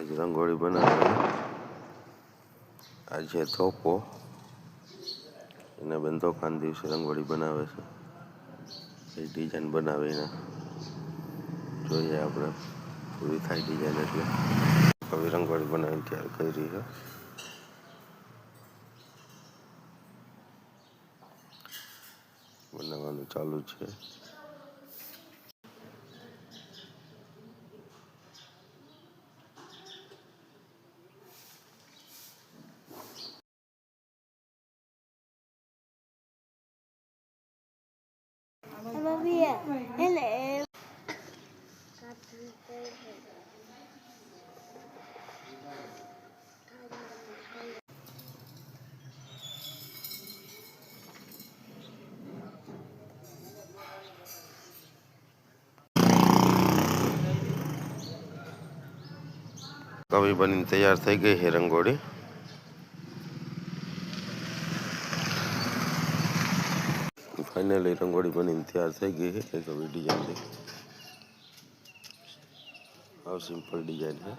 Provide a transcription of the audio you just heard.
આજ રંગોળી બનાવી. આ છે થોપો એના બંધો ખાન દિવસે રંગોળી બનાવે છે. એ ડિઝાઇન બનાવીને જોઈએ આપણે પૂરી થાય ડિઝાઇન એટલે. હવે રંગોળી બનાવીને તૈયાર કરી છે. બનાવવાનું ચાલુ છે. Ele é. કવી બનીને તૈયાર થઈ ગઈ છે રંગોળી ફાઇનલી રંગોળી બનીને તૈયાર થઈ ગઈ છે. એક હવે ડિઝાઇન આવ સિમ્પલ ડિઝાઇન છે.